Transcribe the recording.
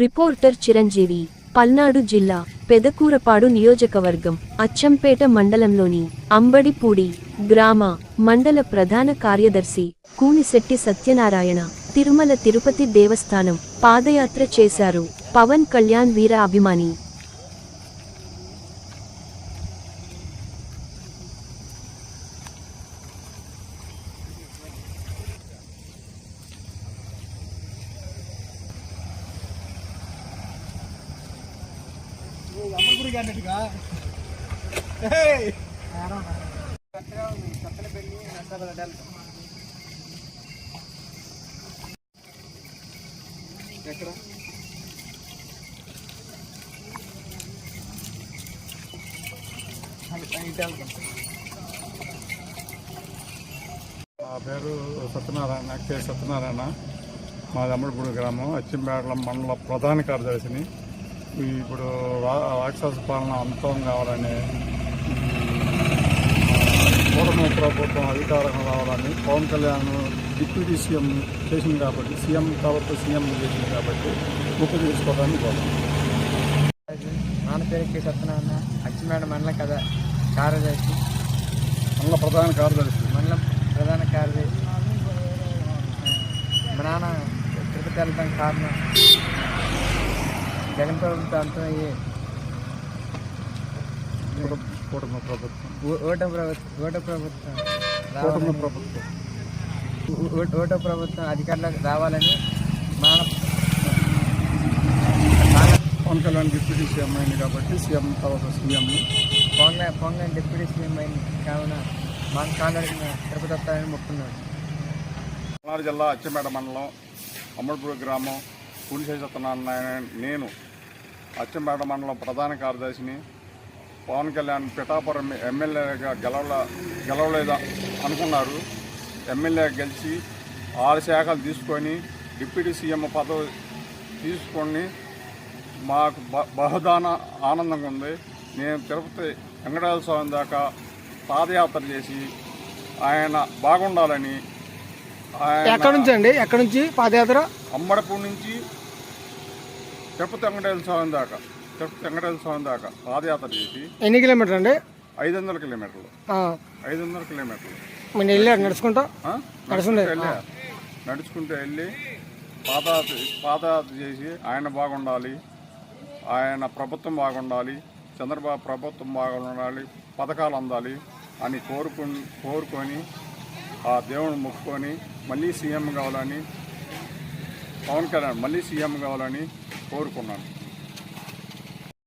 Reporter Chiranjeevi Palnadu జిల్లా పెదకూరపాడు నియోజకవర్గం అచ్చంపేట మండలంలోని అంబడిపూడి గ్రామ మండల ప్రధాన కార్యదర్శి కూనిశెట్టి సత్యనారాయణ తిరుమల తిరుపతి దేవస్థానం పాదయాత్ర చేశారు. పవన్ కళ్యాణ్ వీర అభిమాని అమర్పురి అన్నట్టుగా ఎక్కడ? నా పేరు సత్యనారాయణ కె. సత్యనారాయణ. మా అమ్మడిపూడి గ్రామం అచ్చింపేటల మండల ప్రధాన కార్యదర్శిని. ఇప్పుడు రాక్షస పాలన అంతం కావాలని కూటమి ప్రభుత్వం అధికారం రావాలని పవన్ కళ్యాణ్ డిప్యూటీ సీఎం చేసింది కాబట్టి సీఎం కాబట్టి సీఎం చేసింది కాబట్టి ముక్కు తీసుకోవడానికి పోతాం నాన్న పేరు కే సత్యనారాయణ అచ్చిమేడ మండలం కదా కార్యదర్శి. మండల ప్రధాన కార్యదర్శి. మండలం ప్రధాన కార్యదర్శి. మా నాన్న తిరుపతి వెళ్తాం కారణం. జగన్ ప్రభుత్వం అంతా కూటమి ప్రభుత్వం ఓట ప్రభుత్వం ఓట ప్రభుత్వం. కూటమి ప్రభుత్వం ఓట ప్రభుత్వం అధికారులకు రావాలని మా పవన్ కళ్యాణ్ డిప్యూటీ సీఎం అయింది కాబట్టి సీఎం తర్వాత సీఎం. పొంగ పొంగ డిప్యూటీ సీఎం అయింది కావున మా కాంగ్రెస్ తిరుపతి వస్తారని మొక్కున్నాడు. పల్నాడు జిల్లా అచ్చంపేట మండలం అమ్మడిపూడి గ్రామం పులిశేష నేను అచ్చంపేట మండలం ప్రధాన కార్యదర్శిని పవన్ కళ్యాణ్ పిఠాపురం ఎమ్మెల్యేగా గెలవల గెలవలేదా అనుకున్నారు. ఎమ్మెల్యే గెలిచి ఆరు శాఖలు తీసుకొని డిప్యూటీ సీఎం పదవి తీసుకొని మాకు బ బహుదాన ఆనందంగా ఉంది. నేను తిరుపతి వెంకటేశ్వర స్వామి దాకా పాదయాత్ర చేసి ఆయన బాగుండాలని ఎక్కడి నుంచి అండి? ఎక్కడి నుంచి? పాదయాత్ర? అమ్మడపూడి నుంచి తిరుపతి వెంకటేశ్వర స్వామి దాకా తిరుపతి వెంకటేశ్వర స్వామి దాకా పాదయాత్ర చేసి ఎన్ని కిలోమీటర్ అండి? ఐదు వందల కిలోమీటర్లు. ఐదు వందల కిలోమీటర్లు. మీరు వెళ్ళారు నడుచుకుంటా? నడుచుకుంటే, వెళ్ళి. నడుచుకుంటూ వెళ్ళి పాదయాత్ర పాదయాత్ర చేసి ఆయన బాగుండాలి ఆయన ప్రభుత్వం బాగుండాలి చంద్రబాబు ప్రభుత్వం బాగుండాలి పథకాలు అందాలి అని కోరుకుని కోరుకొని ఆ దేవుని మొక్కుకొని మళ్ళీ సీఎం కావాలని పవన్ కళ్యాణ్ మళ్ళీ సీఎం కావాలని కోరుకున్నాను.